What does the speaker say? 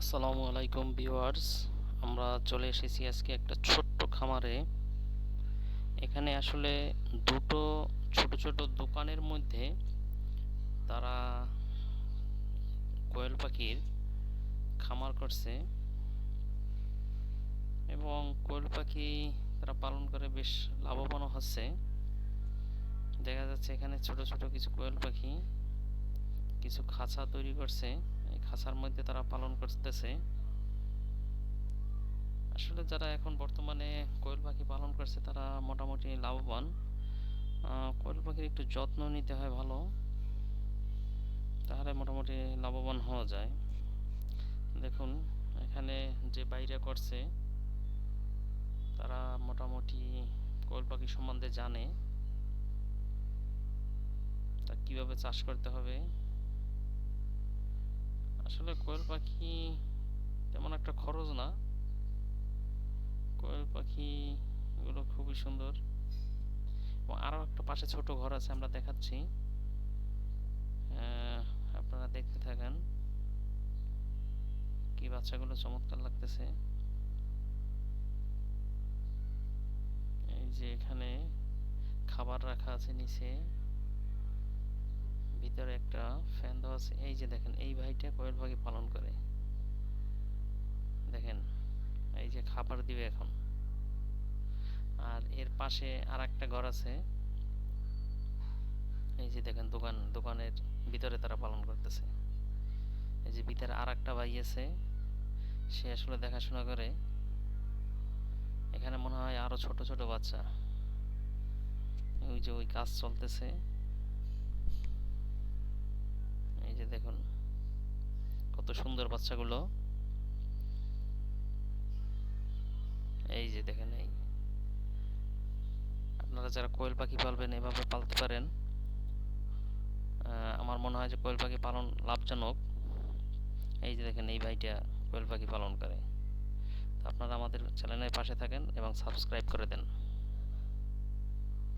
আসসালামু আলাইকুম ভিউয়ার্স। আমরা চলে এসেছি আজকে একটা ছোট্ট খামারে। এখানে আসলে দুটো ছোট ছোট দোকানের মধ্যে তারা কোয়েল পাখির খামার করছে এবং কোয়েল পাখি তারা পালন করে বেশ লাভবানও হচ্ছে। দেখা যাচ্ছে এখানে ছোট ছোট কিছু কোয়েল পাখি, কিছু খাঁচা তৈরি করছে। খাঁচার মধ্যে তারা পালন করতেছে। আসলে যারা এখন বর্তমানে কোয়েল পাখি পালন করছে, তারা মোটামুটি লাভবান। কোয়েল পাখির একটু যত্ন নিতে হয় ভালো, তাহলে মোটামুটি লাভবান হওয়া যায়। দেখুন, এখানে যে বাইরে করছে, তারা মোটামুটি কোয়েল পাখি সম্বন্ধে জানে। তা কীভাবে চাষ করতে হবে? আসলে কোয়েল পাখি তেমন একটা খরচ না। কোয়েল পাখি এগুলো খুবই সুন্দর। এবং আরও একটা পাশে ছোট ঘর আছে, আমরা দেখাচ্ছি। আপনারা দেখতে থাকেন। কি বাচ্চাগুলো চমৎকার লাগতেছে। এই যে এখানে খাবার রাখা আছে নিচে। ভিতরে একটা ফ্যান দেওয়া আছে। এই যে দেখেন, এই ভাইটা কোয়েল পাখি পালন করে। দেখেন, এই যে খাবার দিবে এখন। আর এর পাশে আর একটা ঘর আছে। এই যে দেখেন, দোকান, দোকানের ভিতরে তারা পালন করতেছে। এই যে ভিতরে আর একটা ভাই আছে, সে আসলে দেখাশোনা করে। এখানে মনে হয় আরও ছোট ছোট বাচ্চা। ওই যে ওই কাজ চলতেছে এই যে দেখুন কত সুন্দর বাচ্চাগুলো। এই যে দেখেন, এই। আপনারা যারা কোয়েল পাখি পালবেন, এভাবে পালতে পারেন। আমার মনে হয় যে কোয়েল পাখি পালন লাভজনক। এই যে দেখেন, এই ভাইটা কোয়েল পাখি পালন করে। তো আপনারা আমাদের চ্যানেলের পাশে থাকেন এবং সাবস্ক্রাইব করে দেন।